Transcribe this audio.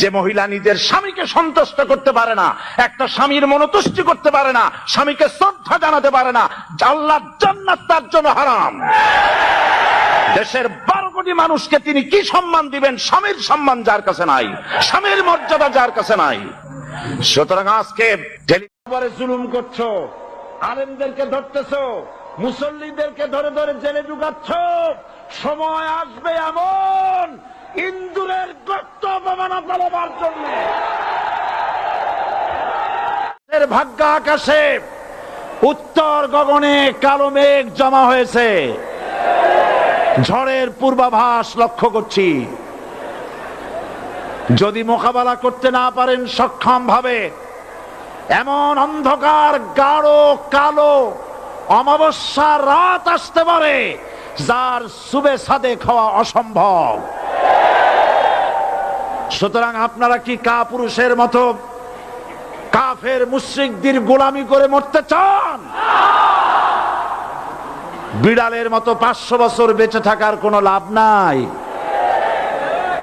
যে মহিলা নিজের স্বামীকে সন্তুষ্ট করতে পারে না, একটা স্বামীর মনোতুষ্টি করতে পারে না, স্বামীকে শ্রদ্ধা জানাতে পারে না আল্লাহ জান্নাত তার জন্য হারাম। দেশের বারো কোটি মানুষকে তিনি কি সম্মান দিবেন? স্বামীর সম্মান যার কাছে নাই, স্বামীর মর্যাদা যার কাছে নাই। সুতরাং আজকে জুলুম করছ, আলেমদেরকে ধরতেছো, মুসল্লিদেরকে ধরে ধরে জেলে ঢুকাচ্ছ, সময় আসবে এমন অপমানা পালাবার জন্য। ভাগ্য আকাশে উত্তর গগনে কালো মেঘ জমা হয়েছে। ঝড়ের পূর্বাভাস লক্ষ্য করছি। যদি মোকাবেলা করতে না পারেন সক্ষম ভাবে, এমন অন্ধকার, গাঢ়, কালো, অমাবস্যার রাত আসতে পারে, যার সুবে সাদে খাওয়া অসম্ভব। সুতরাং আপনারা কি কা পুরুষের মতো কাফের মুশ্রিকদের গোলামি করে মরতে চান? বিড়ালের মতো পাঁচশো বছর বেঁচে থাকার কোনো লাভ নাই।